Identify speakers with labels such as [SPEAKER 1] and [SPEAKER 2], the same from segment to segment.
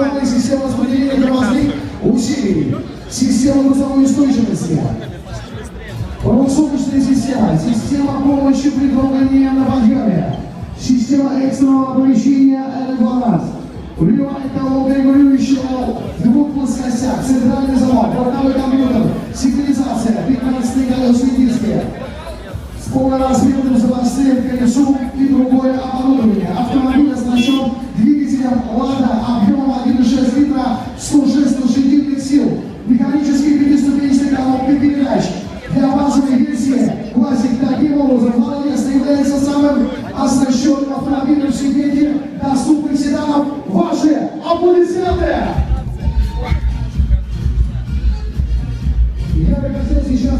[SPEAKER 1] Индивидуальная система распределения тормозных усилий. Система грузовой устойчивости. Солнечная система. Система помощи при движении на подъеме. Система экстренного оповещения «Энергоранс». Рулевая колонка регулирующая в двух плоскостях. Центральный замок. Бортовой компьютер. Сигнализация. 15 колесные диски. С полноразмерным запасным колесом и другое оборудование. Автомобиль молодец является самым оснащенным автомобилем в сегменте доступных седанов. Ваши аплодисменты!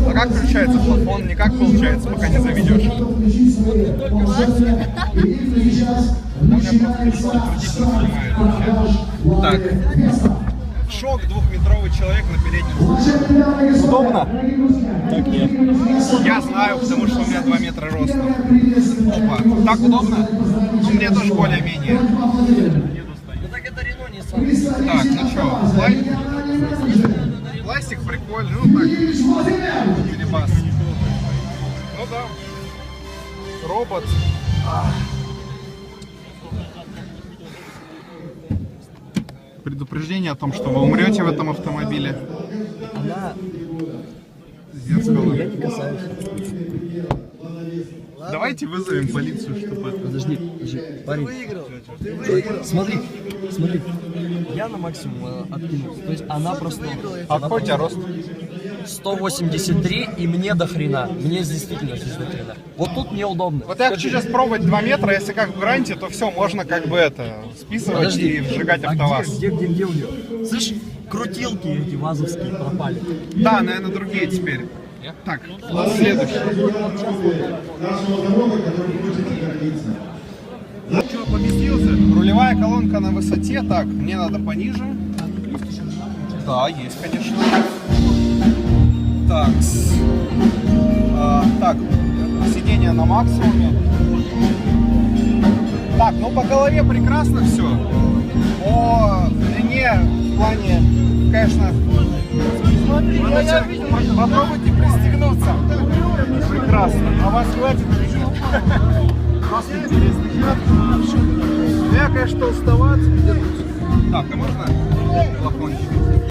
[SPEAKER 2] А как включается плафон? Никак получается, пока не заведешь. Так. Шок двухметровый человек на переднем.
[SPEAKER 1] Удобно?
[SPEAKER 3] Так нет.
[SPEAKER 2] Я знаю, потому что у меня 2 метра роста. Опа. Так удобно? Ну, мне тоже более-менее. Так, ну что, пластик? Пластик прикольный, ну так, перебас. Ну да. Робот. Предупреждение о том, что вы умрете в этом автомобиле.
[SPEAKER 3] Она...
[SPEAKER 2] Зеркало.
[SPEAKER 3] Я не касаюсь.
[SPEAKER 2] Давайте вызовем полицию, чтобы это...
[SPEAKER 3] Подожди, подожди, парень. Ты Смотри, смотри. Я на максимум э, откинулся. То есть она просто...
[SPEAKER 2] А у тебя рост?
[SPEAKER 3] 183 и мне до хрена. Мне действительно здесь до хрена. Вот тут мне удобно.
[SPEAKER 2] Вот я хочу сейчас пробовать 2 метра, если как в гранте, то все, можно как бы это, списывать
[SPEAKER 3] Подожди.
[SPEAKER 2] и вжигать
[SPEAKER 3] а
[SPEAKER 2] автоваз.
[SPEAKER 3] где, где, где, где у нее? Слышь, крутилки эти вазовские пропали.
[SPEAKER 2] Да, наверное, другие теперь. Так, следующий. Что, поместился? Рулевая колонка на высоте. Так, мне надо пониже. Да, есть, конечно. Так, а, так, сиденье на максимуме. Так, ну по голове прекрасно все. По длине, в плане, конечно, Смотрите, попробуйте пристегнуться. Прекрасно. А вас хватит? Просто интересно. Я, конечно, толстоват. Так, а можно плафончик?